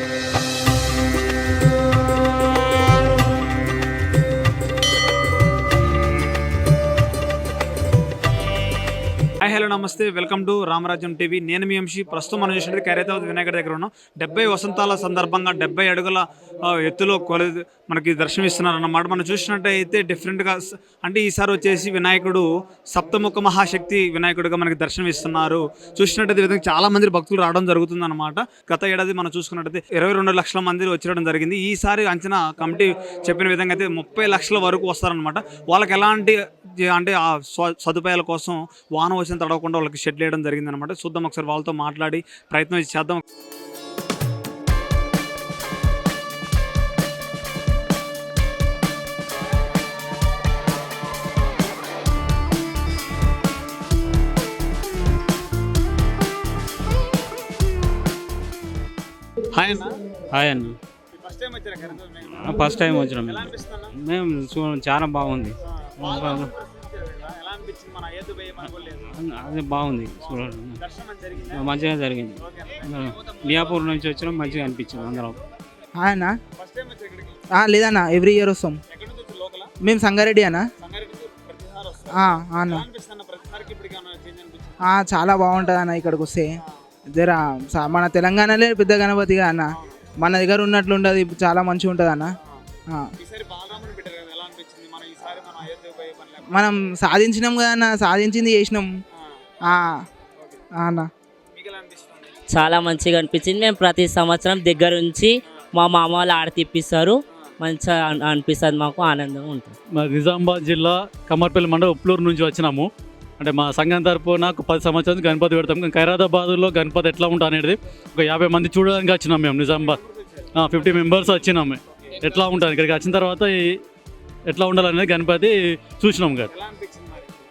Hi hello నమస్తే welcome to Ramarajyam TV. నేను మీ అంశీ ప్రస్తుతం మనం చూసినట్టు ఖైరతాబాద్ వినాయకుడి దగ్గర ఉన్నాం. డెబ్బై వసంతాల సందర్భంగా డెబ్బై అడుగుల ఎత్తులో కొల మనకి దర్శనమిస్తున్నారు అన్నమాట మనం చూసినట్టయితే డిఫరెంట్గా అంటే ఈసారి వచ్చేసి వినాయకుడు సప్తముఖ మహాశక్తి వినాయకుడిగా మనకి దర్శనమిస్తున్నారు. చూసినట్టయితే విధంగా చాలా మంది భక్తులు రావడం జరుగుతుంది అనమాట గత ఏడాది మనం చూసుకున్నట్టయితే ఇరవై రెండు లక్షల మంది వచ్చేయడం జరిగింది. ఈసారి అంచనా కమిటీ చెప్పిన విధంగా అయితే ముప్పై లక్షల వరకు వస్తారనమాట వాళ్ళకి ఎలాంటి అంటే ఆ సదుపాయాల కోసం వాన వచ్చిన తడవకుండా వాళ్ళకి షెడ్ వేయడం జరిగింది అనమాట చూద్దాం ఒకసారి వాళ్ళతో మాట్లాడి ప్రయత్నం చేద్దాం. హాయ్ అన్న. హాయ్ అన్న. ఫస్ట్ టైం వచ్చినాం. మేము. చాలా బాగుంది. మన అది బాగుంది చూడండి. దర్శనం జరిగింది? మంచిగా జరిగింది. మియాపూర్ నుంచి వచ్చినాం మంచిగా అనిపించింది అందరం. హాయ్ అన్న ఫస్ట్ టైం వచ్చారు ఇక్కడికి? ఆ, లేదన్న ఎవ్రీ ఇయర్ వస్తాం. ఎక్కడి నుంచి వచ్చి లోకల్? మేము సంగారెడ్డి అన్న. అన్న చాలా బాగుంటుంది అన్న ఇక్కడికి వస్తే. జర స- మన తెలంగాణలో పెద్ద గణపతిగా అన్న. మన దగ్గర ఉన్నట్లు ఉండదు చాలా మంచిగా ఉంటుంది అన్న మనం సాధించినాం కదా అన్న సాధించింది చేసినాం. అన్న. చాలా మంచిగా అనిపించింది. మేము ప్రతి సంవత్సరం దగ్గర నుంచి మా మామ వాళ్ళు ఆడ తిప్పిస్తారు. మంచిగా అన్- అనిపిస్తుంది మాకు ఆనందంగా ఉంటుంది. మా నిజామాబాద్ జిల్లా కమర్పల్లి మండలం ఉప్లూరు నుంచి వచ్చినాము. అంటే మా సంఘం తరపున ఒక పది సంవత్సరాల నుంచి గణపతి పెడతాం. కానీ ఖైరాబాద్లో గణపతి ఎట్లా ఉంటా అనేది ఒక యాభై మంది చూడడానికి వచ్చినాం మేము నిజామాబాద్. ఫిఫ్టీ మెంబర్స్ వచ్చినాము ఎట్లా ఉంటుంది ఇక్కడికి వచ్చిన తర్వాత ఈ- ఎట్లా ఉండాలనేది గణపతి చూసినాం మరి?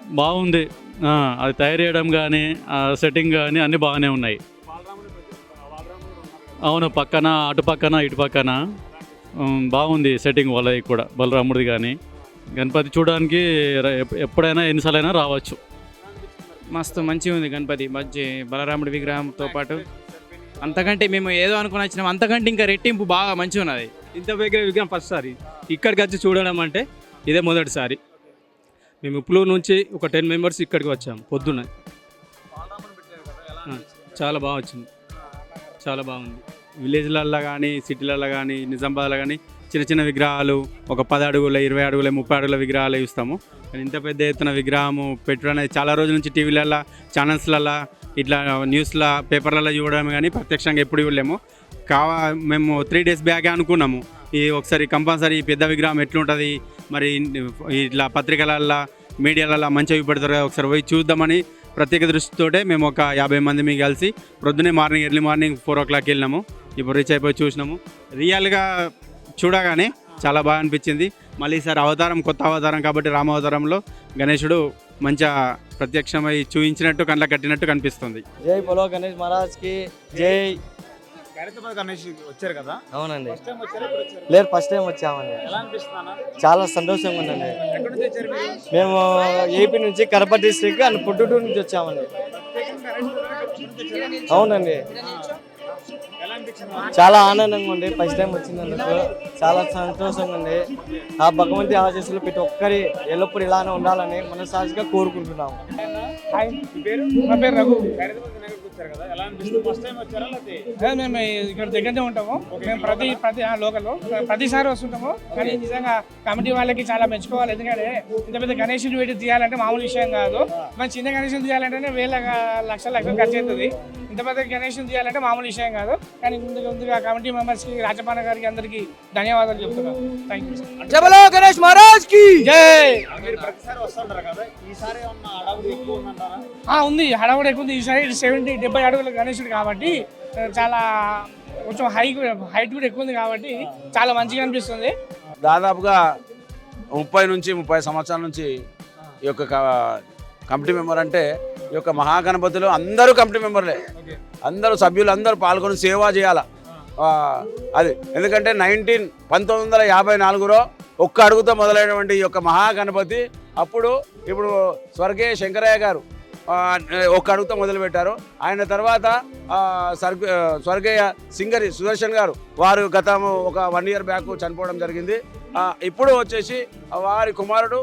బాగుంది. ఆ, అది తయారు చేయడం కానీ సెట్టింగ్ కానీ అన్నీ బాగానే ఉన్నాయి. బాలరాముని పెట్టి- బాలరాముడు ఉన్నారు కదా? అవును పక్కన అటు పక్కన ఇటు పక్కన. బాగుంది సెట్టింగ్ వాళ్ళది కూడా బలరాముడిది కానీ గణపతి చూడడానికి ఎప్పుడైనా ఎన్నిసార్లైనా రావచ్చు. మస్తు మంచిగా ఉంది గణపతి మంచి బలరాముడి విగ్రహంతో పాటు. అంతకంటే మేము ఏదో అనుకుని వచ్చినాం అంతకంటే ఇంకా రెట్టింపు బాగా మంచిగా ఉన్నది. ఇంత విగ్రహం ఫస్ట్ సారి. ఇక్కడికి వచ్చి చూడడం అంటే ఇదే మొదటిసారి. మేము ఉప్లూరు నుంచి ఒక టెన్ మెంబర్స్ ఇక్కడికి వచ్చాము పొద్దున్న. చాలా బాగా వచ్చింది. చాలా బాగుంది. విలేజ్లల్లో కానీ సిటీలలో కానీ నిజామాబాద్లో కానీ చిన్న చిన్న విగ్రహాలు ఒక పది అడుగుల ఇరవై అడుగుల ముప్పై అడుగుల విగ్రహాలు ఇస్తాము. కానీ ఇంత పెద్ద ఎత్తున విగ్రహము పెట్టడం అనేది చాలా రోజుల నుంచి టీవీలలో ఛానల్స్లలో ఇట్లా న్యూస్లో పేపర్లలో చూడడం కానీ ప్రత్యక్షంగా ఎప్పుడు చూడలేము. కావా మేము త్రీ డేస్ బ్యాక్ అనుకున్నాము. ఈ ఒకసారి కంపల్సరీ పెద్ద విగ్రహం ఎట్లుంటుంది మరి ఇట్లా పత్రికలల్లో మీడియాలలో మంచిగా చూపెడతారు కదా ఒకసారి పోయి చూద్దామని ప్రత్యేక దృష్టితోటే మేము ఒక యాభై మంది మీ కలిసి ప్రొద్దునే morning early morning four o'clock వెళ్ళినాము. ఇప్పుడు రీచ్ అయిపోయి చూసినాము. రియల్గా చూడగానే చాలా బాగా అనిపించింది. మళ్ళీ ఈసారి అవతారం కొత్త అవతారం కాబట్టి రామావతారంలో గణేశుడు మంచిగా ప్రత్యక్షమై చూపించినట్టు కళ్ళ కట్టినట్టు కనిపిస్తుంది. జై బలో గణేష్ మహారాజ్కి జై. ఖైరతాబాద్ గణేష్ వచ్చారు కదా? అవునండి. ఫస్ట్ టైం వచ్చారు? ఎప్పుడు వచ్చారు లేదు ఫస్ట్ టైం వచ్చామండి. ఎలా అనిపిస్తుంది అన్న చాలా సంతోషంగా ఉందండి. ఎక్కడి నుంచి వచ్చారు మీరు? మేము ఏపీ నుంచి కడప డిస్ట్రిక్ట్ అండ్ పుట్టూరు నుంచి వచ్చామండి. అవునండి. ఎలా అనిపించింది? చాలా ఆనందంగా ఉంది. ఫస్ట్ టైం వచ్చినందుకు చాలా సంతోషంగా ఉంది. ఆ భగవంతి ఆశీస్సులు ప్రతి ఒక్కరి ఎల్లప్పుడు ఇలానే ఉండాలని మనసాక్షిగా కోరుకుంటున్నాము. హాయ్ మీ పేరు? నా పేరు రఘు. ఖైరతాబాద్ వినాయకుడికి వచ్చారు కదా? ఎలా అనిపిస్తుంది? ఫస్ట్ టైం వచ్చారా లేకపోతే? మేము ఇక్కడ దగ్గరనే ఉంటాము. మేము ప్రతి ప్రతి లోకల్ ప్రతిసారి వస్తుంటాము. కానీ నిజంగా కమిటీ వాళ్ళకి చాలా మెచ్చుకోవాలి. ఎందుకంటే ఇంత పెద్ద గణేషుని పెట్టి తీయాలంటే మామూలు విషయం కాదు. మన చిన్న గణేషుని తీయాలంటేనే వేల లక్షల లక్షలు ఖర్చు అవుతుంది. ఇంత పెద్ద గణేషుని తీయాలంటే మామూలు విషయం కాదు. కానీ ముందుగా ముందుగా కమిటీ మెంబర్స్కి రాజపాన గారికి అందరికీ ధన్యవాదాలు చెప్తున్నాను థ్యాంక్ యూ జబలో గణేష్ మహారాజ్కి! జై! ప్రతిసారి వస్తుంటారు కదా? ఈసారి ఉంది. హడావుడి ఎక్కువ ఉంది. ఈసారి సెవెంటీ డెబ్బై అడుగుల గణేశుడు కాబట్టి చాలా కొంచెం హై హైట్ కూడా ఎక్కువ ఉంది కాబట్టి చాలా మంచిగా అనిపిస్తుంది. దాదాపుగా ముప్పై నుంచి ముప్పై సంవత్సరాల నుంచి ఈ యొక్క కమిటీ మెంబర్ అంటే ఈ యొక్క మహాగణపతిలో అందరూ కమిటీ మెంబర్లే. అందరూ సభ్యులు అందరూ పాల్గొని సేవ చేయాల. అది. ఎందుకంటే నైన్టీన్ పంతొమ్మిది వందల యాభై నాలుగులో ఒక్క అడుగుతో మొదలైనటువంటి ఈ యొక్క మహాగణపతి అప్పుడు ఇప్పుడు స్వర్గీయ శంకరయ్య గారు ఒక అడుగుతో మొదలుపెట్టారు. ఆయన తర్వాత స్వర్గ స్వర్గీయ సింగరి సుదర్శన్ గారు వారు గత ఒక వన్ ఇయర్ బ్యాక్ చనిపోవడం జరిగింది. ఇప్పుడు వచ్చేసి వారి కుమారుడు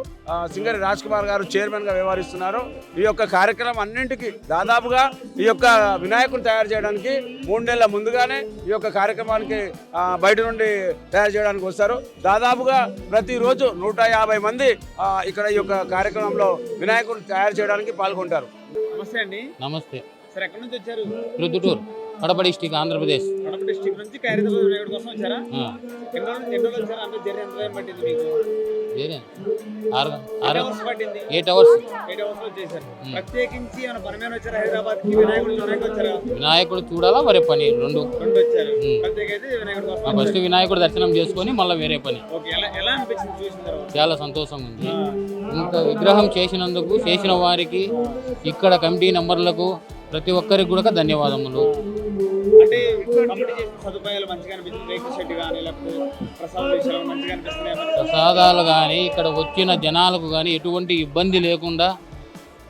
సింగరి రాజ్ కుమార్ గారు చైర్మన్గా వ్యవహరిస్తున్నారు. ఈ యొక్క కార్యక్రమం అన్నింటికి దాదాపుగా ఈ యొక్క వినాయకుని తయారు చేయడానికి మూడు నెలల ముందుగానే ఈ యొక్క కార్యక్రమానికి ఆ, బయట నుండి తయారు చేయడానికి వస్తారు. దాదాపుగా ప్రతిరోజు నూట యాభై మంది ఆ, ఇక్కడ ఈ యొక్క కార్యక్రమంలో వినాయకుని తయారు చేయడానికి పాల్గొంటారు. నమస్తే అండి. నమస్తే. సార్ ఎక్కడి నుంచి వచ్చారు? రుద్దుటూరు. కడప డిస్టిక్ ఆంధ్రప్రదేశ్. కడప డిస్ట్రిక్ట్ నుంచి ఖైరతాబాద్ వినాయకుడి కోసం వచ్చారా? ఆ, ఎన్ని రోజులు ఎన్ని రోజులు వచ్చారా అంటే జర్నీ ఎంత టైం పట్టింది మీకు? వేరే ఆరు ఎన్ని ఆరు అవర్స్ పట్టింది. Eight hours. ఎయిట్ అవర్స్లో చేశారు ప్రత్యేకించి ఏమైనా పని మీద వచ్చారా హైదరాబాద్కి వినాయకుడు చూడడానికి వచ్చారా? వినాయకుడు చూడాలా? వరే పని. రెండు. వచ్చారు. వినాయకుడి కోసం ఫస్ట్ వినాయకుడు దర్శనం చేసుకొని మళ్ళీ వేరే పని. ఓకే ఎలా ఎలా అనిపించింది చూసిన తర్వాత? చాలా సంతోషంగా ఉంది. ఇంత విగ్రహం చేసినందుకు చేసిన వారికి ఇక్కడ కమిటీ నంబర్లకు ప్రతి ఒక్కరికి కూడా ధన్యవాదములు. అంటే కంపెనీ చేసిన సదుపాయాలు మంచిగా అనిపిస్తుంది. రేకు షెడ్ కానీ లేకపోతే ప్రసాద్ విషయాలు మంచిగా అనిపిస్తున్నాయి. ప్రసాదాలు కానీ ఇక్కడ వచ్చిన జనాలకు కానీ ఎటువంటి ఇబ్బంది లేకుండా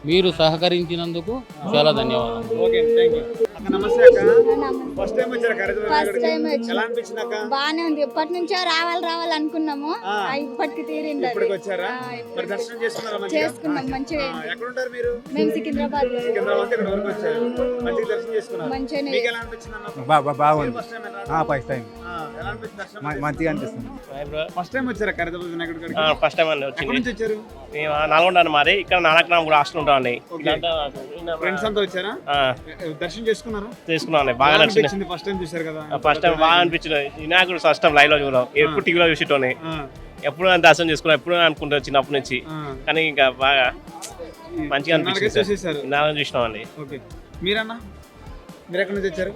మీరు సహకరించినందుకు చాలా ధన్యవాదాలు. బాగానే ఉంది. ఎప్పటి నుంచో రావాలి రావాలి అనుకున్నాము. ఇప్పటికి తీరింది మంచిగా? చేసుకున్నాం మేము సికింద్రాబాద్ బాగుంది. ఫస్ట్ టైం ఎలా ఫస్ట్ టైం ఎలా అనిపించింది దర్శనం? మంచిగా అనిపిస్తుంది. ఫస్ట్ టైం వచ్చారా ఫస్ట్ టైం అండి మేము నల్గొండ మాది. ఇక్కడ నానక్రామ్ కూడా హాస్టల్ ఉంటామండి ఫ్రెండ్స్ అంతా వచ్చారా? దర్శనం చేసుకున్నారు? చేసుకున్నాం బాగా నచ్చింది. ఫస్ట్ టైం చూశారు కదా. ఫస్ట్ టైం బాగా అనిపించింది. వినాయకుడు ఫస్ట్ టైం లైవ్లో చూడడం. ఎప్పుడు టీవీలో చూసేటోని. ఎప్పుడు దర్శనం చేసుకున్నాం ఎప్పుడు అనుకుంటాం చిన్నప్పటి నుంచి. కానీ ఇంకా బాగా మంచిగా అనిపించింది. చూసేశారు. నాలుగు చూసినాం అండి ఓకే మీరన్నా? మీరు ఎక్కడి నుంచి వచ్చారు?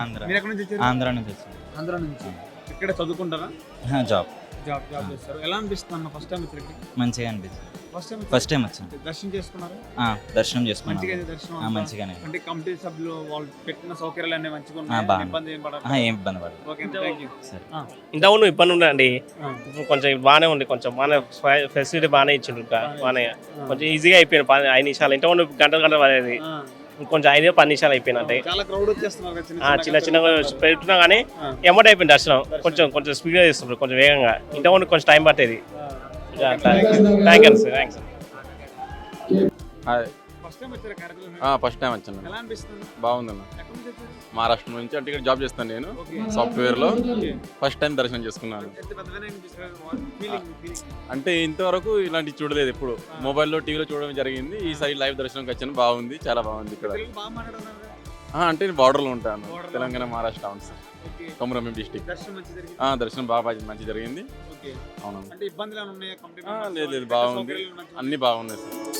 ఆంధ్ర. మీరు ఎక్కడి నుంచి వచ్చారు? ఆంధ్ర నుంచి వచ్చింది ఆంధ్ర నుంచి. ఇక్కడ చదువుకుంటారా? జాబ్. జాబ్ జాబ్ చేస్తారు. ఎలా అనిపిస్తుంది అన్న ఫస్ట్ టైం వచ్చారు మంచిగా అనిపిస్తుంది. ఫస్ట్ టైం ఫస్ట్ టైం వచ్చింది దర్శనం చేసుకున్నారు? ఆ, దర్శనం మంచిగా చేసుకున్నాం దర్శనం ఆ? మంచిగానే. అంటే కమిటీ సభ్యులు వాళ్ళు పెట్టిన సౌకర్యాలు అన్ని మంచిగా ఆ, ఉన్నాయి? బాగుంది. ఇబ్బంది ఏం పడదు ఆ, ఏం ఇబ్బంది పడదు ఓకే థ్యాంక్ యూ సరే. ఇంతకుముందు ఇబ్బంది ఉండండి. ఇప్పుడు కొంచెం బాగానే ఉంది కొంచెం బాగానే ఫెసిలిటీ బాగానే ఇచ్చిండ్రు ఇంకా బాగానే కొంచెం ఈజీగా అయిపోయింది పది ఐదు నిమిషాలు. ఇంతకుముందు గంటలు గంటలు పడేది. కొంచెం ఐదు పది నిమిషాలు అయిపోయింది అంటే చాలా క్రౌడ్ వచ్చేస్తున్నారు కదా, చిన్న చిన్నగా. పెడుతున్నా కానీ ఎమ్మటి అయిపోయింది దర్శనం. కొంచెం కొంచెం స్పీడ్గా చేస్తుండ్రు కొంచెం వేగంగా. ఇంతకుముందు కొంచెం టైం పట్టేది. థ్యాంక్ యూ సార్ థ్యాంక్స్ కార్యక్రమం ఫస్ట్ టైం వచ్చాను. బాగుందన్న. మహారాష్ట్ర నుంచి అంటే ఇక్కడ జాబ్ చేస్తాను నేను ఓకే. సాఫ్ట్వేర్లో ఓకే. ఫస్ట్ టైం దర్శనం చేసుకున్నాను. అంటే ఇంతవరకు ఇలాంటివి చూడలేదు ఎప్పుడు. మొబైల్లో టీవీలో చూడడం జరిగింది. ఈసారి లైవ్ దర్శనంకి వచ్చాను. బాగుంది చాలా బాగుంది ఇక్కడ. అంటే నేను బార్డర్లో ఉంటాను. లో తెలంగాణ మహారాష్ట్ర అవును సార్ ఓకే కొమరంభీం డిస్టిక్ దర్శనం బాగా మంచి జరిగింది. అవును లేదు లేదు బాగుంది. అన్నీ బాగున్నాయి సార్.